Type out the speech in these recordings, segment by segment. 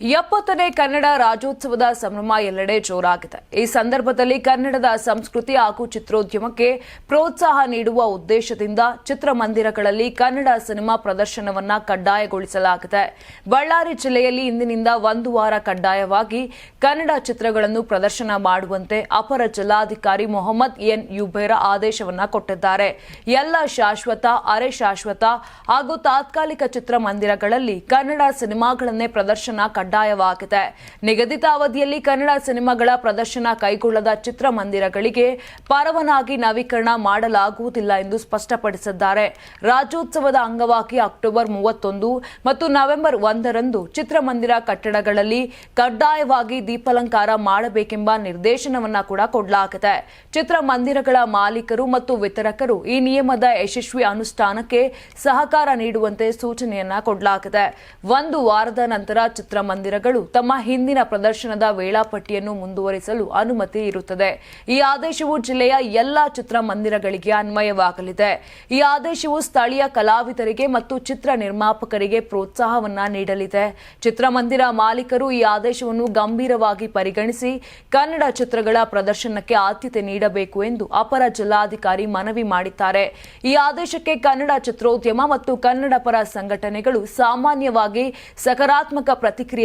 ಎಪ್ಪತ್ತನೇ ಕನ್ನಡ ರಾಜ್ಯೋತ್ಸವದ ಸಂಭ್ರಮ ಎಲ್ಲೆಡೆ ಜೋರಾಗಿದೆ. ಈ ಸಂದರ್ಭದಲ್ಲಿ ಕನ್ನಡದ ಸಂಸ್ಕೃತಿ ಹಾಗೂ ಚಿತ್ರೋದ್ಯಮಕ್ಕೆ ಪ್ರೋತ್ಸಾಹ ನೀಡುವ ಉದ್ದೇಶದಿಂದ ಚಿತ್ರಮಂದಿರಗಳಲ್ಲಿ ಕನ್ನಡ ಸಿನಿಮಾ ಪ್ರದರ್ಶನವನ್ನ ಕಡ್ಡಾಯಗೊಳಿಸಲಾಗಿದೆ. ಬಳ್ಳಾರಿ ಜಿಲ್ಲೆಯಲ್ಲಿ ಇಂದಿನಿಂದ ಒಂದು ವಾರ ಕಡ್ಡಾಯವಾಗಿ ಕನ್ನಡ ಚಿತ್ರಗಳನ್ನು ಪ್ರದರ್ಶನ ಮಾಡುವಂತೆ ಅಪರ ಜಿಲ್ಲಾಧಿಕಾರಿ ಮೊಹಮ್ಮದ್ ಎನ್. ಯುಬೇರ ಆದೇಶವನ್ನ ಕೊಟ್ಟಿದ್ದಾರೆ. ಎಲ್ಲ ಶಾಶ್ವತ, ಅರೆ ಶಾಶ್ವತ ಹಾಗೂ ತಾತ್ಕಾಲಿಕ ಚಿತ್ರಮಂದಿರಗಳಲ್ಲಿ ಕನ್ನಡ ಸಿನಿಮಾಗಳನ್ನೇ ಪ್ರದರ್ಶನ ಕಡ್ಡಾಯವಾಗಿದೆ. ನಿಗದಿತ ಅವಧಿಯಲ್ಲಿ ಕನ್ನಡ ಸಿನಿಮಾಗಳ ಪ್ರದರ್ಶನ ಕೈಗೊಳ್ಳದ ಚಿತ್ರಮಂದಿರಗಳಿಗೆ ಪರವಾನಗಿ ನವೀಕರಣ ಮಾಡಲಾಗುವುದಿಲ್ಲ ಎಂದು ಸ್ಪಷ್ಟಪಡಿಸಿದ್ದಾರೆ. ರಾಜ್ಯೋತ್ಸವದ ಅಂಗವಾಗಿ ಅಕ್ಟೋಬರ್ ಮೂವತ್ತೊಂದು ಮತ್ತು ನವೆಂಬರ್ ಒಂದರಂದು ಚಿತ್ರಮಂದಿರ ಕಟ್ಟಡಗಳಲ್ಲಿ ಕಡ್ಡಾಯವಾಗಿ ದೀಪಾಲಂಕಾರ ಮಾಡಬೇಕೆಂಬ ನಿರ್ದೇಶನವನ್ನ ಕೂಡ ಕೊಡಲಾಗಿದೆ. ಚಿತ್ರಮಂದಿರಗಳ ಮಾಲೀಕರು ಮತ್ತು ವಿತರಕರು ಈ ನಿಯಮದ ಯಶಸ್ವಿ ಅನುಷ್ಠಾನಕ್ಕೆ ಸಹಕಾರ ನೀಡುವಂತೆ ಸೂಚನೆಯನ್ನ ಕೊಡಲಾಗಿದೆ. ಒಂದು ವಾರದ ನಂತರ ಚಿತ್ರಮಂದಿರಗಳು ತಮ್ಮ ಹಿಂದಿನ ಪ್ರದರ್ಶನದ ವೇಳಾಪಟ್ಟಿಯನ್ನು ಮುಂದುವರಿಸಲು ಅನುಮತಿ ಇರುತ್ತದೆ. ಈ ಆದೇಶವು ಜಿಲ್ಲೆಯ ಎಲ್ಲಾ ಚಿತ್ರಮಂದಿರಗಳಿಗೆ ಅನ್ವಯವಾಗಲಿದೆ. ಈ ಆದೇಶವು ಸ್ಥಳೀಯ ಕಲಾವಿದರಿಗೆ ಮತ್ತು ಚಿತ್ರ ನಿರ್ಮಾಪಕರಿಗೆ ಪ್ರೋತ್ಸಾಹವನ್ನ ನೀಡಲಿದೆ. ಚಿತ್ರಮಂದಿರ ಮಾಲೀಕರು ಈ ಆದೇಶವನ್ನು ಗಂಭೀರವಾಗಿ ಪರಿಗಣಿಸಿ ಕನ್ನಡ ಚಿತ್ರಗಳ ಪ್ರದರ್ಶನಕ್ಕೆ ಆದ್ಯತೆ ನೀಡಬೇಕು ಎಂದು ಅಪರ ಜಿಲ್ಲಾಧಿಕಾರಿ ಮನವಿ ಮಾಡಿದ್ದಾರೆ. ಈ ಆದೇಶಕ್ಕೆ ಕನ್ನಡ ಚಿತ್ರೋದ್ಯಮ ಮತ್ತು ಕನ್ನಡ ಪರ ಸಂಘಟನೆಗಳು ಸಾಮಾನ್ಯವಾಗಿ ಸಕಾರಾತ್ಮಕ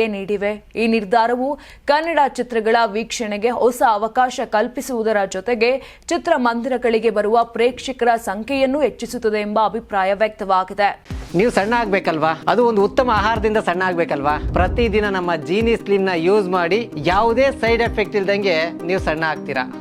ನೀಡಿವೆ. ಈ ನಿರ್ಧಾರವು ಕನ್ನಡ ಚಿತ್ರಗಳ ವೀಕ್ಷಣೆಗೆ ಹೊಸ ಅವಕಾಶ ಕಲ್ಪಿಸುವುದರ ಜೊತೆಗೆ ಚಿತ್ರಮಂದಿರಗಳಿಗೆ ಬರುವ ಪ್ರೇಕ್ಷಕರ ಸಂಖ್ಯೆಯನ್ನು ಹೆಚ್ಚಿಸುತ್ತದೆ ಎಂಬ ಅಭಿಪ್ರಾಯ ವ್ಯಕ್ತವಾಗಿದೆ. ನೀವು ಸಣ್ಣ ಆಗ್ಬೇಕಲ್ವಾ? ಅದು ಒಂದು ಉತ್ತಮ ಆಹಾರದಿಂದ ಸಣ್ಣ ಆಗ್ಬೇಕಲ್ವಾ? ಪ್ರತಿದಿನ ನಮ್ಮ ಜೀನಿ ಸ್ಲಿಮ್ನ ಯೂಸ್ ಮಾಡಿ ಯಾವುದೇ ಸೈಡ್ ಎಫೆಕ್ಟ್ ಇಲ್ದಂಗೆ ನೀವು ಸಣ್ಣ ಆಗ್ತೀರಾ?